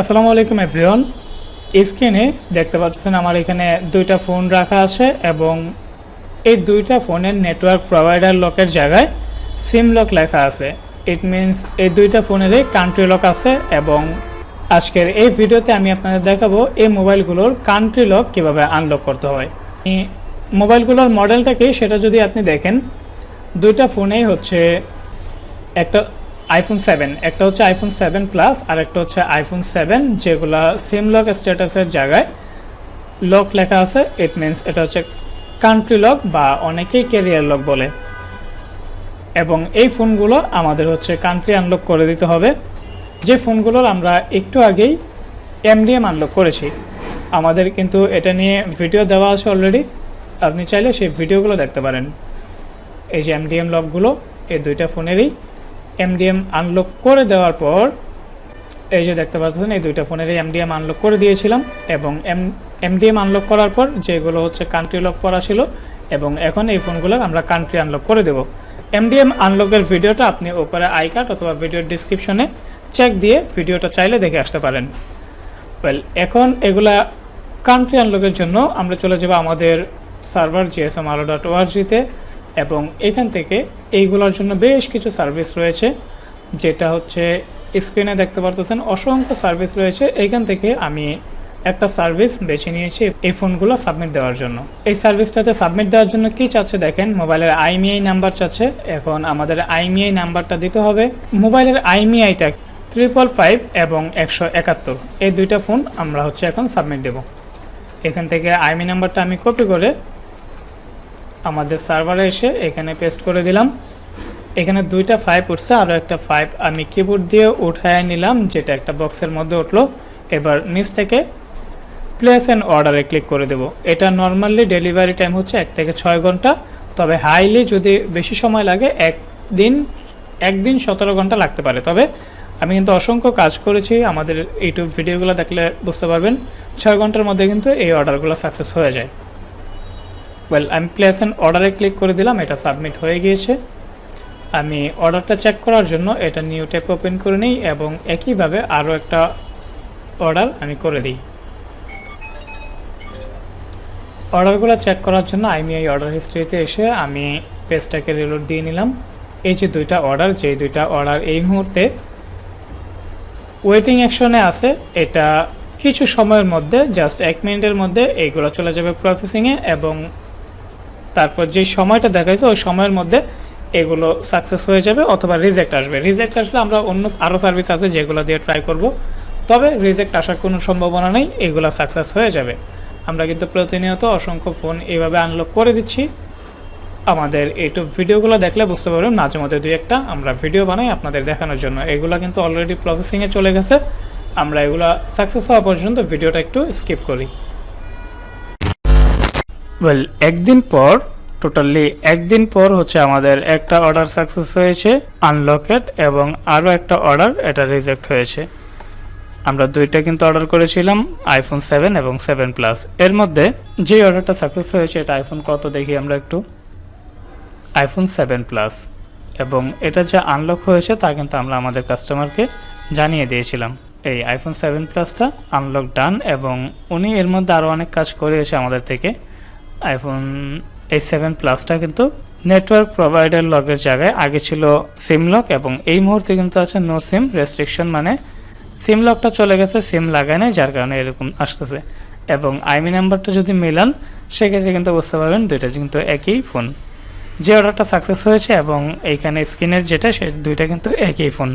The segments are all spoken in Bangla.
আসসালামু আলাইকুম, এভরিওয়ান। স্ক্রিনে দেখতে পাচ্ছেন আমার এখানে দুইটা ফোন রাখা আছে এবং এই দুইটা ফোনের নেটওয়ার্ক প্রোভাইডার লকের জায়গায় সিম লক লেখা আছে। ইট মিনস এই দুইটা ফোনেরই কান্ট্রি লক আছে এবং আজকের এই ভিডিওতে আমি আপনাদের দেখাবো এই মোবাইলগুলোর কান্ট্রি লক কীভাবে আনলক করতে হয়। মোবাইলগুলোর মডেলটা কি? সেটা যদি আপনি দেখেন, দুইটা ফোনেই হচ্ছে একটা আইফোন সেভেন একটা হচ্ছে আইফোন সেভেন প্লাস আর একটা হচ্ছে আইফোন সেভেন যেগুলা সিম লক স্ট্যাটাসের জায়গায় লক লেখা আছে। ইট মিনস এটা হচ্ছে কান্ট্রি লক বা অনেকেই ক্যারিয়ার লক বলে। এবং এই ফোনগুলো আমাদের হচ্ছে কান্ট্রি আনলক করে দিতে হবে। যে ফোনগুলোর আমরা একটু আগেই এমডিএম আনলক করেছি। আমাদের কিন্তু এটা নিয়ে ভিডিও দেওয়া আছে অলরেডি আপনি চাইলে সেই ভিডিওগুলো দেখতে পারেন। এই যে এমডিএম লকগুলো এই দুইটা ফোনেরই এমডিএম আনলক করে দেওয়ার পর, এই যে দেখতে পাচ্ছেন, এই দুইটা ফোনেরই এমডিএম আনলক করে দিয়েছিলাম এবং এম এমডিএম আনলক করার পর যেগুলো হচ্ছে কান্ট্রি লক করা ছিল এবং এখন এই ফোনগুলোর আমরা কান্ট্রি আনলক করে দেব। এমডিএম আনলকের ভিডিওটা আপনি ওপরে আই কার্ড অথবা ভিডিওর ডিসক্রিপশনে চেক দিয়ে ভিডিওটা চাইলে দেখে আসতে পারেন। ওয়েল এখন এগুলা কান্ট্রি আনলকের জন্য আমরা চলে যাব আমাদের সার্ভার জিএসএম আলো ডট ওআরজিতে এবং এখান থেকে এইগুলোর জন্য বেশ কিছু সার্ভিস রয়েছে। যেটা হচ্ছে স্ক্রিনে দেখতে পারতেছেন, অসংখ্য সার্ভিস রয়েছে। এইখান থেকে আমি একটা সার্ভিস বেছে নিয়েছি এই ফোনগুলো সাবমিট দেওয়ার জন্য। এই সার্ভিসটাতে সাবমিট দেওয়ার জন্য কি চাচ্ছে দেখেন? মোবাইলের আইমিআই নাম্বার চাচ্ছে। এখন আমাদের আইমিআই নাম্বারটা দিতে হবে। মোবাইলের আইমিআইটা ট্রিপল ফাইভ এবং একশো একাত্তর। এই দুইটা ফোন আমরা হচ্ছে এখন সাবমিট দেব। এখান থেকে আইমি নাম্বারটা আমি কপি করে আমাদের সার্ভারে এসে এখানে পেস্ট করে দিলাম। এখানে দুইটা ফাইভ উঠছে আরও একটা ফাইভ আমি কিবোর্ড দিয়ে উঠায় নিলাম, যেটা একটা বক্সের মধ্যে উঠল। এবার নিচ থেকে প্লেস অ্যান্ড অর্ডারে ক্লিক করে দেব। এটা নর্মালি ডেলিভারি টাইম হচ্ছে এক থেকে ছয় ঘণ্টা। তবে হাইলি যদি বেশি সময় লাগে, একদিন একদিন সতেরো ঘণ্টা লাগতে পারে। তবে আমি কিন্তু অসংখ্য কাজ করেছি। আমাদের ইউটিউব ভিডিওগুলো দেখলে বুঝতে পারবেন। ছয় ঘণ্টার মধ্যে কিন্তু এই অর্ডারগুলো সাকসেস হয়ে যায়। ওয়েল আমি প্লেস অ্যান্ড অর্ডারে ক্লিক করে দিলাম, এটা সাবমিট হয়ে গিয়েছে। আমি অর্ডারটা চেক করার জন্য এটা নিউ ট্যাপ ওপেন করে নিই এবং একইভাবে আরও একটা অর্ডার আমি করে দিই। অর্ডারগুলো চেক করার জন্য আমি এই অর্ডার হিস্ট্রিতে এসে আমি পেজটাকে রিলোড দিয়ে নিলাম। এই যে দুইটা অর্ডার যেই দুইটা অর্ডার এই মুহূর্তে ওয়েটিং অ্যাকশনে আছে, এটা কিছু সময়ের মধ্যে জাস্ট এক মিনিটের মধ্যে এইগুলো চলে যাবে প্রসেসিংয়ে এবং তারপর যে সময়টা দেখাইছে, ওই সময়ের মধ্যে এগুলো সাকসেস হয়ে যাবে অথবা রিজেক্ট আসবে। রিজেক্ট আসলে আমরা অন্য আরও সার্ভিস আছে যেগুলো দিয়ে ট্রাই করব। তবে রিজেক্ট আসার কোনো সম্ভাবনা নেই, এগুলো সাকসেস হয়ে যাবে। আমরা কিন্তু প্রতিনিয়ত অসংখ্য ফোন এইভাবে আনলক করে দিচ্ছি। আমাদের এইটুব ভিডিওগুলো দেখলে বুঝতে পারবেন, মাঝে মধ্যে দুই একটা আমরা ভিডিও বানাই আপনাদের দেখানোর জন্য। এগুলো কিন্তু অলরেডি প্রসেসিংয়ে চলে গেছে। আমরা এগুলো সাকসেস হওয়া পর্যন্ত ভিডিওটা একটু স্কিপ করি। ওয়েল একদিন পর টোটালি একদিন পর হচ্ছে আমাদের একটা অর্ডার সাকসেস হয়েছে আনলকেড এবং আরও একটা অর্ডার এটা রিজেক্ট হয়েছে। আমরা দুইটা কিন্তু অর্ডার করেছিলাম আইফোন সেভেন এবং সেভেন প্লাস এর মধ্যে যে অর্ডারটা সাকসেস হয়েছে, এটা আইফোন কত দেখি আমরা একটু? আইফোন সেভেন প্লাস এবং এটা যা আনলক হয়েছে, তা কিন্তু আমরা আমাদের কাস্টমারকে জানিয়ে দিয়েছিলাম। এই আইফোন সেভেন প্লাসটা আনলক ডান এবং উনি এর মধ্যে আরও অনেক কাজ করেছে আমাদের থেকে। আইফোন এই সেভেন প্লাসটা কিন্তু নেটওয়ার্ক প্রোভাইডার লগের জায়গায় আগে ছিল সিম লক এবং এই মুহূর্তে কিন্তু আছে নো সিম রেস্ট্রিকশন মানে সিম লকটা চলে গেছে সিম লাগায় নাই, যার কারণে এরকম আসতেছে। এবং আইমি নাম্বারটা যদি মিলান, সেক্ষেত্রে কিন্তু বুঝতে পারবেন দুইটা কিন্তু একই ফোন যে অর্ডারটা সাকসেস হয়েছে এবং এইখানে স্ক্রিনের যেটা, সে দুইটা কিন্তু একই ফোন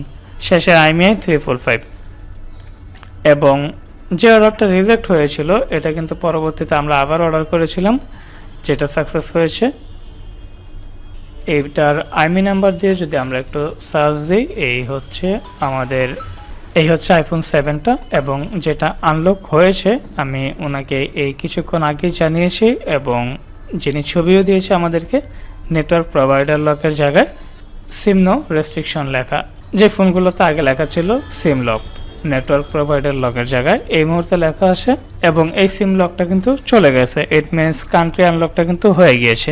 শেষে আইমিআই থ্রি ফোর ফাইভ এবং যে অর্ডারটা রিজেক্ট হয়েছিল, এটা কিন্তু পরবর্তীতে আমরা আবার অর্ডার করেছিলাম। যেটা সাকসেস হয়েছে, এইটার আইমি নাম্বার দিয়ে যদি আমরা একটু সার্চ দিই, এই হচ্ছে আমাদের, এই হচ্ছে আইফোন সেভেনটা এবং যেটা আনলক হয়েছে, আমি ওনাকে এই কিছুক্ষণ আগেই জানিয়েছি এবং যিনি ছবিও দিয়েছে আমাদেরকে নেটওয়ার্ক প্রোভাইডার লকের জায়গায় সিম নো রেস্ট্রিকশন লেখা। যে ফোনগুলোতে আগে লেখা ছিল সিম লক নেটওয়ার্ক প্রোভাইডার লকের জায়গায় এই মুহূর্তে লেখা আছে এবং এই সিম লকটা কিন্তু চলে গেছে। ইট মিনস কান্ট্রি আনলকটা কিন্তু হয়ে গিয়েছে।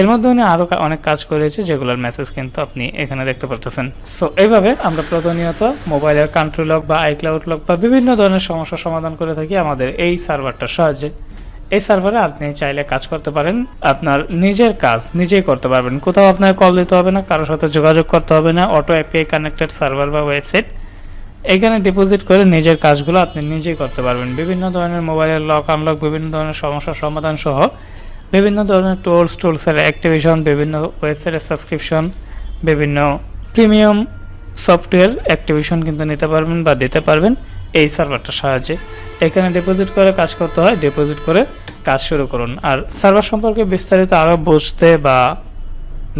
এর মধ্যে উনি আরও অনেক কাজ করেছে, যেগুলোর মেসেজ কিন্তু আপনি এখানে দেখতে পারতেছেন। সো এইভাবে আমরা প্রতিনিয়ত মোবাইলের কান্ট্রি লক বা আইক্লাউড লক বা বিভিন্ন ধরনের সমস্যার সমাধান করে থাকি আমাদের এই সার্ভারটার সাহায্যে। এই সার্ভারে আপনি চাইলে কাজ করতে পারেন, আপনার নিজের কাজ নিজেই করতে পারবেন। কোথাও আপনাকে কল দিতে হবে না, কারোর সাথে যোগাযোগ করতে হবে না অটো এপিআই কানেক্টেড সার্ভার বা ওয়েবসাইট এখানে ডিপোজিট করে নিজের কাজগুলো আপনি নিজেই করতে পারবেন। বিভিন্ন ধরনের মোবাইলের লক আনলক বিভিন্ন ধরনের সমস্যার সমাধান সহ বিভিন্ন ধরনের টুলস টুলসের অ্যাক্টিভেশন বিভিন্ন ওয়েবসাইটের সাবস্ক্রিপশন বিভিন্ন প্রিমিয়াম সফটওয়্যার অ্যাক্টিভেশন কিন্তু নিতে পারবেন বা দিতে পারবেন এই সার্ভারটার সাহায্যে। এখানে ডিপোজিট করে কাজ করতে হয় ডিপোজিট করে কাজ শুরু করুন। আর সার্ভার সম্পর্কে বিস্তারিত আরও বুঝতে বা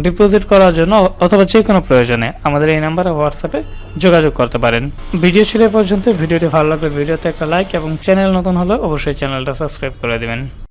ডিপোজিট করার জন্য অথবা যে কোনো প্রয়োজনে আমাদের এই নাম্বারে হোয়াটসঅ্যাপে যোগাযোগ করতে পারেন। ভিডিও ছিল পর্যন্ত। ভিডিওটি ভালো লাগলে ভিডিওতে একটা লাইক এবং চ্যানেল নতুন হলে অবশ্যই চ্যানেলটা সাবস্ক্রাইব করে দিবেন।